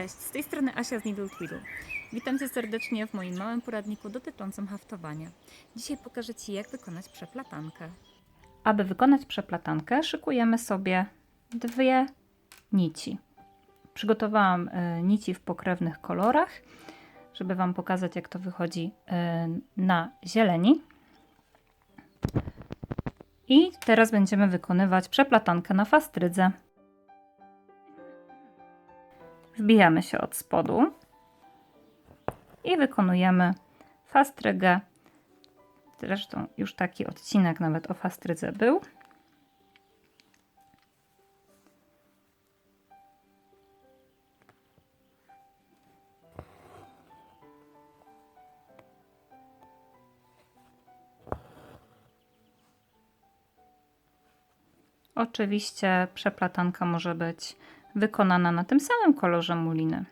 Cześć, z tej strony Asia z Needle Twiddle. Witam Cię serdecznie w moim małym poradniku dotyczącym haftowania. Dzisiaj pokażę Ci, jak wykonać przeplatankę. Aby wykonać przeplatankę, szykujemy sobie dwie nici. Przygotowałam e, nici w pokrewnych kolorach, żeby Wam pokazać, jak to wychodzi e, na zieleni. I teraz będziemy wykonywać przeplatankę na fastrydze. Wbijamy się od spodu i wykonujemy fastrygę. Zresztą już taki odcinek nawet o fastrydze był. Oczywiście przeplatanka może być wykonana na tym samym kolorze muliny.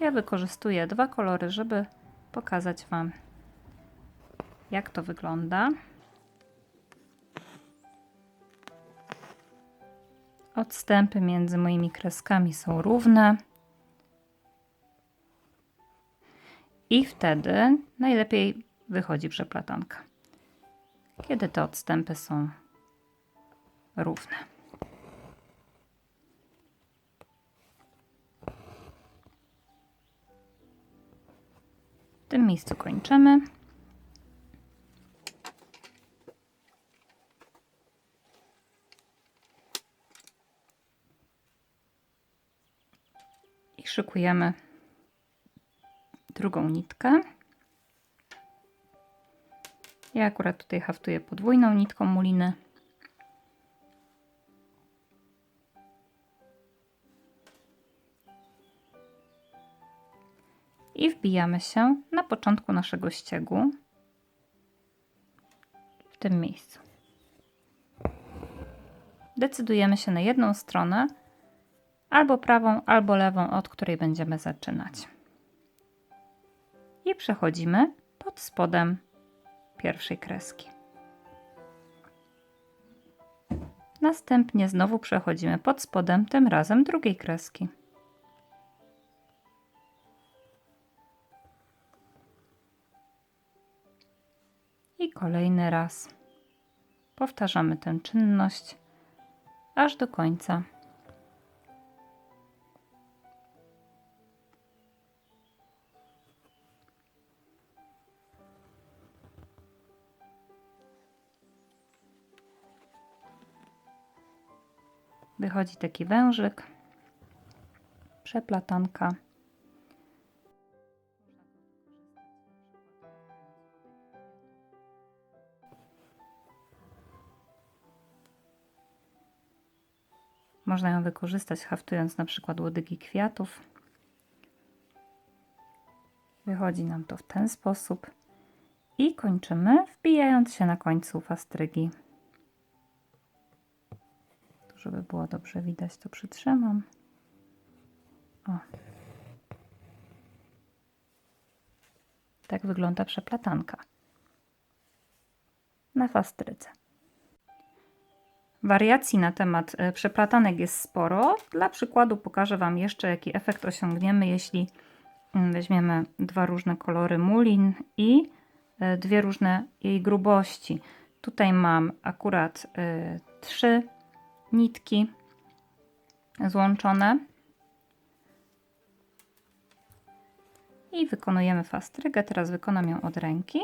Ja wykorzystuję dwa kolory, żeby pokazać Wam, jak to wygląda. Odstępy między moimi kreskami są równe. I wtedy najlepiej wychodzi przeplatanka. Kiedy te odstępy są równe. Tym miejscu kończymy. I szykujemy drugą nitkę. Ja akurat tutaj haftuję podwójną nitką muliny. I wbijamy się na początku naszego ściegu w tym miejscu. Decydujemy się na jedną stronę, albo prawą, albo lewą, od której będziemy zaczynać. I przechodzimy pod spodem pierwszej kreski. Następnie znowu przechodzimy pod spodem, tym razem drugiej kreski. I kolejny raz powtarzamy tę czynność aż do końca. Wychodzi taki wężyk, przeplatanka. Można ją wykorzystać haftując na przykład łodygi kwiatów. Wychodzi nam to w ten sposób. I kończymy wbijając się na końcu fastrygi. Tu, żeby było dobrze widać, to przytrzymam. O. Tak wygląda przeplatanka na fastrydze. Wariacji na temat e, przeplatanek jest sporo. Dla przykładu pokażę Wam jeszcze, jaki efekt osiągniemy, jeśli mm, weźmiemy dwa różne kolory mulin i e, dwie różne jej grubości. Tutaj mam akurat y, trzy nitki złączone. I wykonujemy fastrygę. Teraz wykonam ją od ręki.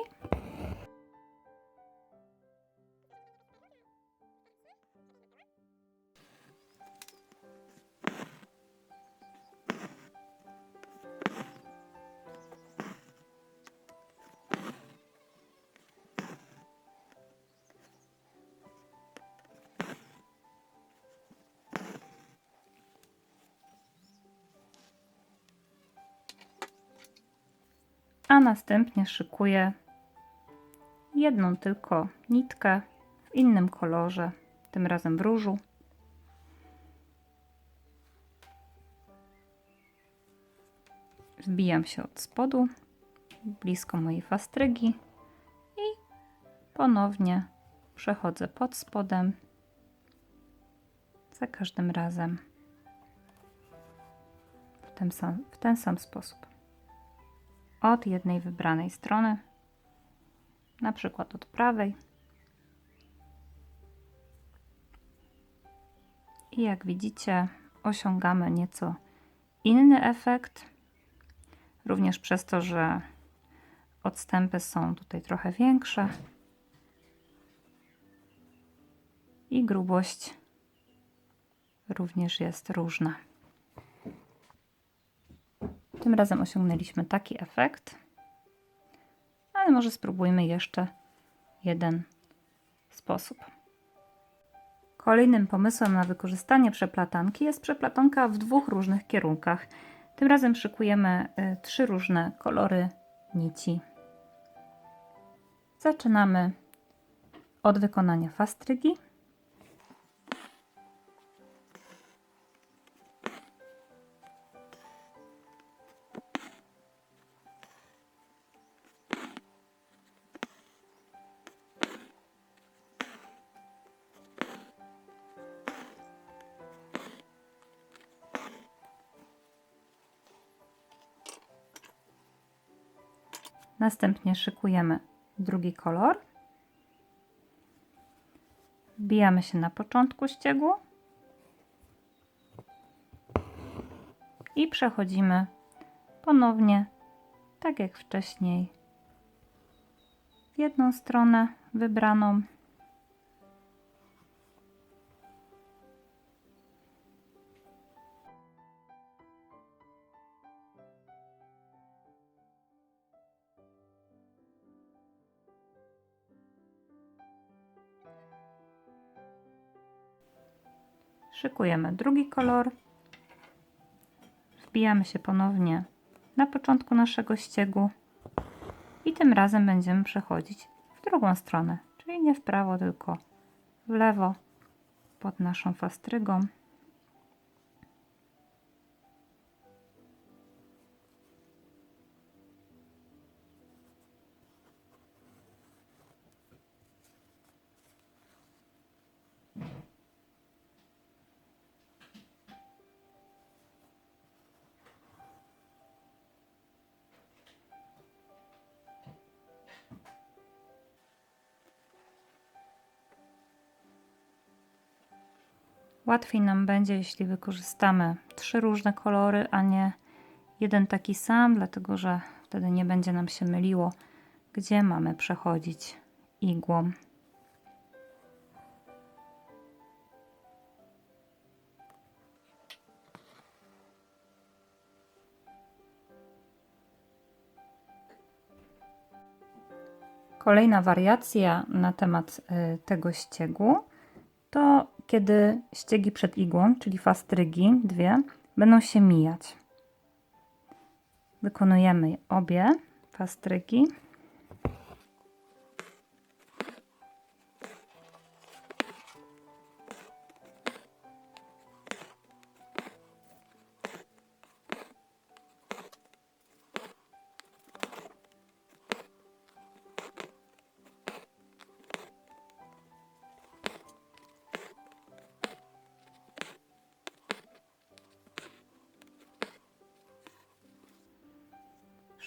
A następnie szykuję jedną tylko nitkę w innym kolorze, tym razem w różu. Wbijam się od spodu, blisko mojej fastrygi i ponownie przechodzę pod spodem za każdym razem ten sam, w ten sam sposób. Od jednej wybranej strony, na przykład od prawej. I jak widzicie, osiągamy nieco inny efekt. Również przez to, że odstępy są tutaj trochę większe. I grubość również jest różna. Tym razem osiągnęliśmy taki efekt, ale może spróbujmy jeszcze jeden sposób. Kolejnym pomysłem na wykorzystanie przeplatanki jest przeplatanka w dwóch różnych kierunkach. Tym razem szykujemy y, trzy różne kolory nici. Zaczynamy od wykonania fastrygi. Następnie szykujemy drugi kolor. Wbijamy się na początku ściegu i przechodzimy ponownie, tak jak wcześniej, w jedną stronę wybraną. Szykujemy drugi kolor. Wbijamy się ponownie na początku naszego ściegu i tym razem będziemy przechodzić w drugą stronę, czyli nie w prawo, tylko w lewo pod naszą fastrygą. Łatwiej nam będzie, jeśli wykorzystamy trzy różne kolory, a nie jeden taki sam, dlatego że wtedy nie będzie nam się myliło, gdzie mamy przechodzić igłą. Kolejna wariacja na temat y, tego ściegu to kiedy ściegi przed igłą, czyli fastrygi, dwie, będą się mijać. Wykonujemy obie fastrygi.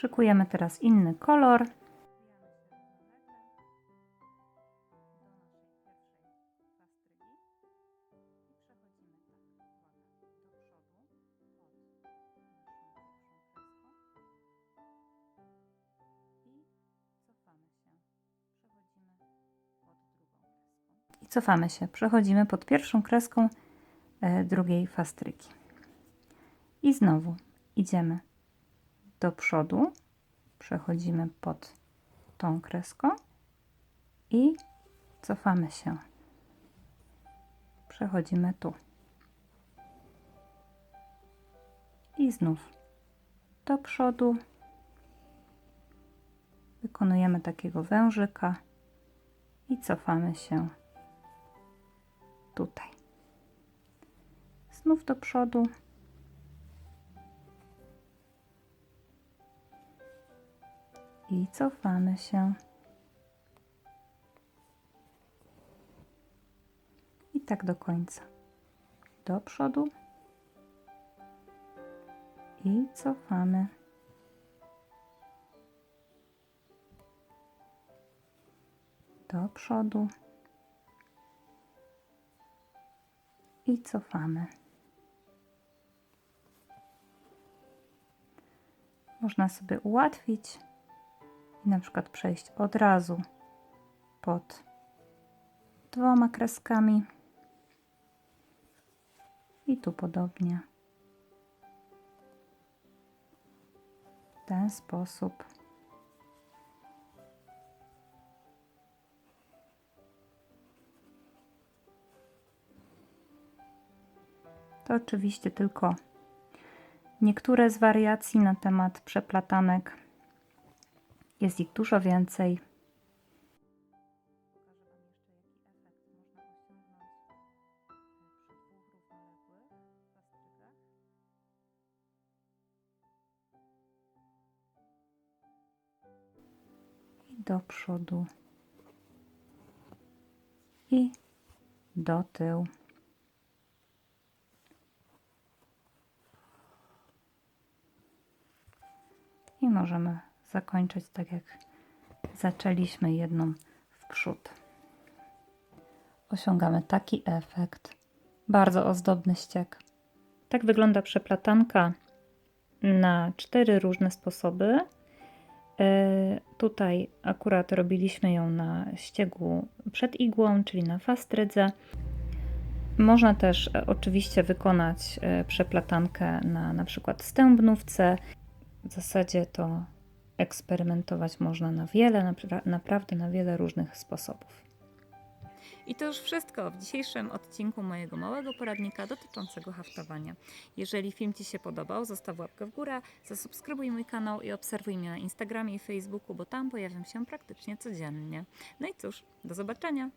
Szykujemy teraz inny kolor. I cofamy się. Przechodzimy pod pierwszą kreską e, drugiej fastryki. I znowu idziemy do przodu, przechodzimy pod tą kreską i cofamy się. Przechodzimy tu. I znów do przodu. Wykonujemy takiego wężyka i cofamy się tutaj. Znów do przodu. I cofamy się. I tak do końca. Do przodu i cofamy. Do przodu i cofamy. Można sobie ułatwić i na przykład przejść od razu pod dwoma kreskami i tu podobnie. W ten sposób. To oczywiście tylko niektóre z wariacji na temat przeplatanek. Jest ich dużo więcej. I do przodu i do tyłu. I możemy zakończyć tak jak zaczęliśmy jedną w przód. Osiągamy taki efekt. Bardzo ozdobny ściek. Tak wygląda przeplatanka na cztery różne sposoby. E, tutaj akurat robiliśmy ją na ściegu przed igłą, czyli na fastrydze. Można też e, oczywiście wykonać e, przeplatankę na na przykład stębnówce. W zasadzie to eksperymentować można na wiele, napra- naprawdę na wiele różnych sposobów. I to już wszystko w dzisiejszym odcinku mojego małego poradnika dotyczącego haftowania. Jeżeli film Ci się podobał, zostaw łapkę w górę, zasubskrybuj mój kanał i obserwuj mnie na Instagramie i Facebooku, bo tam pojawiam się praktycznie codziennie. No i cóż, do zobaczenia!